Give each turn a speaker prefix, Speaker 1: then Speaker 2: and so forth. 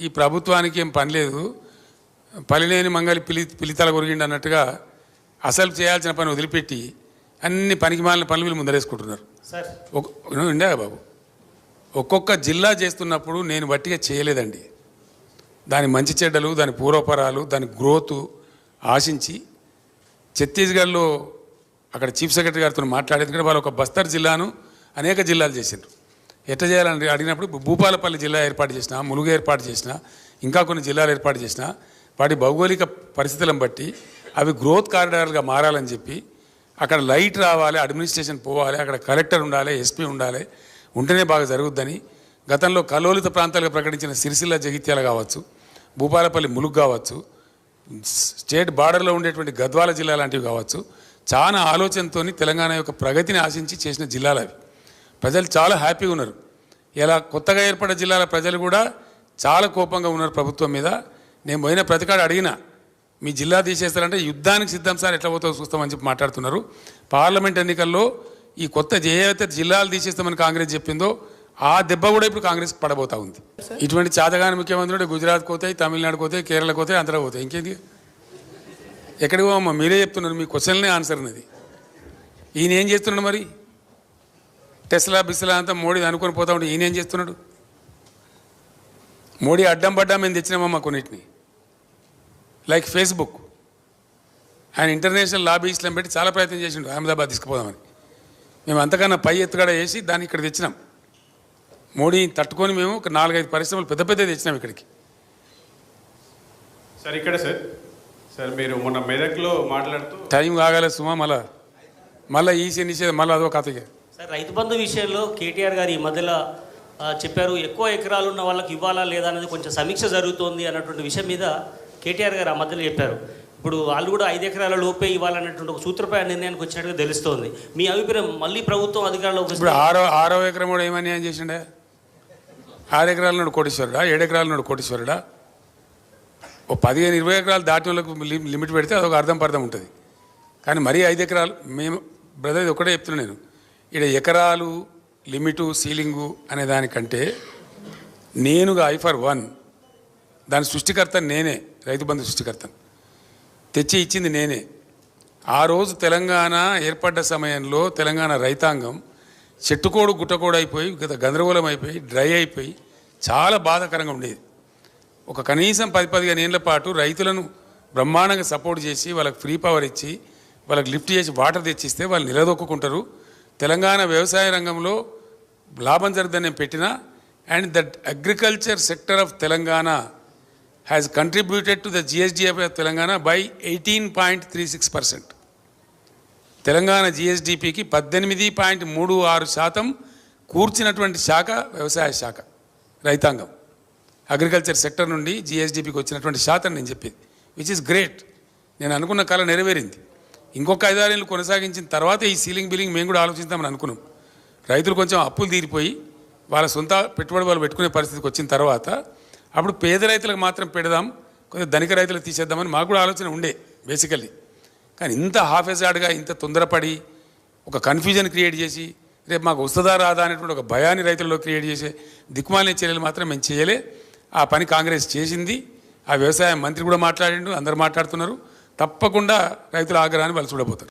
Speaker 1: ఈ ప్రభుత్వానికి ఏం పని లేదు. పలిలేని మంగళి పిలి పిలితల కొరిగిండి అన్నట్టుగా అసలు చేయాల్సిన పని వదిలిపెట్టి అన్ని పనికి మాలిన పనులు వీళ్ళు ముందరేసుకుంటున్నారు. ఉండే బాబు? ఒక్కొక్క జిల్లా చేస్తున్నప్పుడు నేను బట్టిగా చేయలేదండి. దాని మంచి చెడ్డలు దాని పూర్వపరాలు దాని గ్రోత్ ఆశించి ఛత్తీస్గఢ్లో అక్కడ చీఫ్ సెక్రటరీ గారితో మాట్లాడేది కూడా వాళ్ళు ఒక బస్తర్ జిల్లాను అనేక జిల్లాలు చేసిండ్రు. ఎట్లా చేయాలని అడిగినప్పుడు భూపాలపల్లి జిల్లా ఏర్పాటు చేసిన ములుగు ఏర్పాటు చేసిన ఇంకా కొన్ని జిల్లాలు ఏర్పాటు చేసిన వాటి భౌగోళిక పరిస్థితులను బట్టి అవి గ్రోత్ కారిడార్లుగా మారాలని చెప్పి అక్కడ లైట్ రావాలి అడ్మినిస్ట్రేషన్ పోవాలి అక్కడ కలెక్టర్ ఉండాలి ఎస్పీ ఉండాలి ఉంటేనే బాగా జరుగుద్దని గతంలో కలోలిత ప్రాంతాలుగా ప్రకటించిన సిరిసిల్ల జగిత్యాల కావచ్చు భూపాలపల్లి ములుగు కావచ్చు స్టేట్ బార్డర్లో ఉండేటువంటి గద్వాల జిల్లా లాంటివి కావచ్చు చాలా ఆలోచనతో తెలంగాణ యొక్క ప్రగతిని ఆశించి చేసిన జిల్లాలు అవి. ప్రజలు చాలా హ్యాపీగా ఉన్నారు. ఇలా కొత్తగా ఏర్పడ్డ జిల్లాల ప్రజలు కూడా చాలా కోపంగా ఉన్నారు ప్రభుత్వం మీద. నేను పోయిన ప్రతికాడు అడిగిన మీ జిల్లా తీసేస్తారంటే యుద్ధానికి సిద్ధం సార్ ఎట్లా పోతుందో చూస్తామని చెప్పి మాట్లాడుతున్నారు. పార్లమెంట్ ఎన్నికల్లో ఈ కొత్త ఏవైతే జిల్లాలు తీసేస్తామని కాంగ్రెస్ చెప్పిందో ఆ దెబ్బ కూడా ఇప్పుడు కాంగ్రెస్ పడబోతా ఉంది. ఇటువంటి చాతగాని ముఖ్యమంత్రుడు గుజరాత్ పోతాయి తమిళనాడు పోతాయి కేరళ పోతాయి ఆంధ్ర పోతాయి. ఇంకేంది ఎక్కడికి పోమ్మా మీరే చెప్తున్నారు మీ క్వశ్చన్లే ఆన్సర్ ఉన్నది. ఈయన ఏం చేస్తున్నాడు మరి? టెస్లా బిస్లా అంతా మోడీ అనుకొని పోతా ఉంటే ఈయన ఏం చేస్తున్నాడు? మోడీ అడ్డం పడ్డా మేము తెచ్చినామమ్మా కొన్నిటిని? లైక్ ఫేస్బుక్ ఆయన ఇంటర్నేషనల్ లాబీస్లను పెట్టి చాలా ప్రయత్నం చేసిండు అహ్మదాబాద్ తీసుకుపోదామని. మేము అంతకన్నా పై ఎత్తుగడ వేసి దాన్ని ఇక్కడ తెచ్చినాం. మోడీని తట్టుకొని మేము ఒక నాలుగైదు పరిశ్రమలు పెద్ద పెద్ద తెచ్చినాం ఇక్కడికి.
Speaker 2: సార్ ఇక్కడ సార్. సార్ మీరు మొన్న మెదక్లో మాట్లాడుతూ
Speaker 1: టైం కాగలే సుమా మళ్ళా మళ్ళీ ఈసీ నిషేధం మళ్ళీ అదో కథగా
Speaker 3: సార్ రైతు బంధు విషయంలో కేటీఆర్ గారు ఈ మధ్యలో చెప్పారు ఎక్కువ ఎకరాలు ఉన్న వాళ్ళకి ఇవ్వాలా లేదా అనేది కొంచెం సమీక్ష జరుగుతోంది అన్నటువంటి విషయం మీద కేటీఆర్ గారు ఆ మధ్యలో చెప్పారు. ఇప్పుడు వాళ్ళు కూడా ఐదు ఎకరాల లోపే ఇవ్వాలన్నటువంటి ఒక సూత్రప్రాయ నిర్ణయానికి వచ్చినట్టుగా తెలుస్తోంది. మీ అభిప్రాయం మళ్ళీ ప్రభుత్వం అధికారంలోకి
Speaker 1: ఇప్పుడు ఆరో ఆరో ఎకరం కూడా ఏమని ఏం చేసిండే? ఆరు ఎకరాల నుండి కోటీశ్వరుడా? ఏడు ఎకరాల నుండి కోటీశ్వరుడా? ఓ పదిహేను ఇరవై ఎకరాలు దాటిన వాళ్ళకు లి- లిమిట్ పెడితే అదొక అర్థం పర్థం ఉంటుంది. కానీ మరీ ఐదు ఎకరాలు మేము బ్రదర్ ఇది ఒకటే చెప్తున్నాను నేను. ఇక్కడ ఎకరాలు లిమిటు సీలింగు అనే దానికంటే నేనుగా ఐ ఫర్ వన్ దాని సృష్టికర్త నేనే రైతు బంధు సృష్టికర్త తెచ్చి ఇచ్చింది నేనే. ఆ రోజు తెలంగాణ ఏర్పడ్డ సమయంలో తెలంగాణ రైతాంగం చెట్టుకోడు గుట్టకోడు అయిపోయి గత గందరగోళం అయిపోయి డ్రై అయిపోయి చాలా బాధాకరంగా ఉండేది. ఒక కనీసం పది పదిహేను ఏళ్ళ పాటు రైతులను బ్రహ్మాండంగా సపోర్ట్ చేసి వాళ్ళకి ఫ్రీ పవర్ ఇచ్చి వాళ్ళకి లిఫ్ట్ చేసి వాటర్ తెచ్చిస్తే వాళ్ళు నిలదొక్కుంటారు తెలంగాణ వ్యవసాయ రంగంలో లాభం జరుగుతుందని పెట్టిన పెట్టినా and that agriculture sector of Telangana has contributed to the GSDF of Telangana by eighteen point three six percent Telangana జిఎస్డిపికి పద్దెనిమిది పాయింట్ మూడు ఆరు శాతం కూర్చినటువంటి శాఖ వ్యవసాయ శాఖ రైతాంగం. అగ్రికల్చర్ సెక్టర్ నుండి జిఎస్డిపికి వచ్చినటువంటి శాతం నేను చెప్పేది విచ్ ఇస్ గ్రేట్ నేను అనుకున్న కళ నెరవేరింది. ఇంకొక ఐదారేళ్ళు కొనసాగించిన తర్వాత ఈ సీలింగ్ బిల్లింగ్ మేము కూడా ఆలోచిద్దామని అనుకున్నాం. రైతులు కొంచెం అప్పులు తీరిపోయి వాళ్ళ సొంత పెట్టుబడి వాళ్ళు పెట్టుకునే పరిస్థితికి వచ్చిన తర్వాత అప్పుడు పేద రైతులకు మాత్రం పెడదాం కొంచెం ధనిక రైతులకు తీసేద్దామని మాకు కూడా ఆలోచన ఉండే బేసికల్లీ. కానీ ఇంత హాఫ్ ఎజార్డ్గా ఇంత తొందరపడి ఒక కన్ఫ్యూజన్ క్రియేట్ చేసి రేపు మాకు వస్తుందా రాదా అనేటువంటి ఒక భయాన్ని రైతుల్లో క్రియేట్ చేసే దిక్కుమాలిన చర్యలు మాత్రం మేము చేయలే. ఆ పని కాంగ్రెస్ చేసింది. ఆ వ్యవసాయ మంత్రి కూడా మాట్లాడిండు అందరు మాట్లాడుతున్నారు. తప్పకుండా రైతుల ఆగ్రహాన్ని వాళ్ళు చూడబోతారు.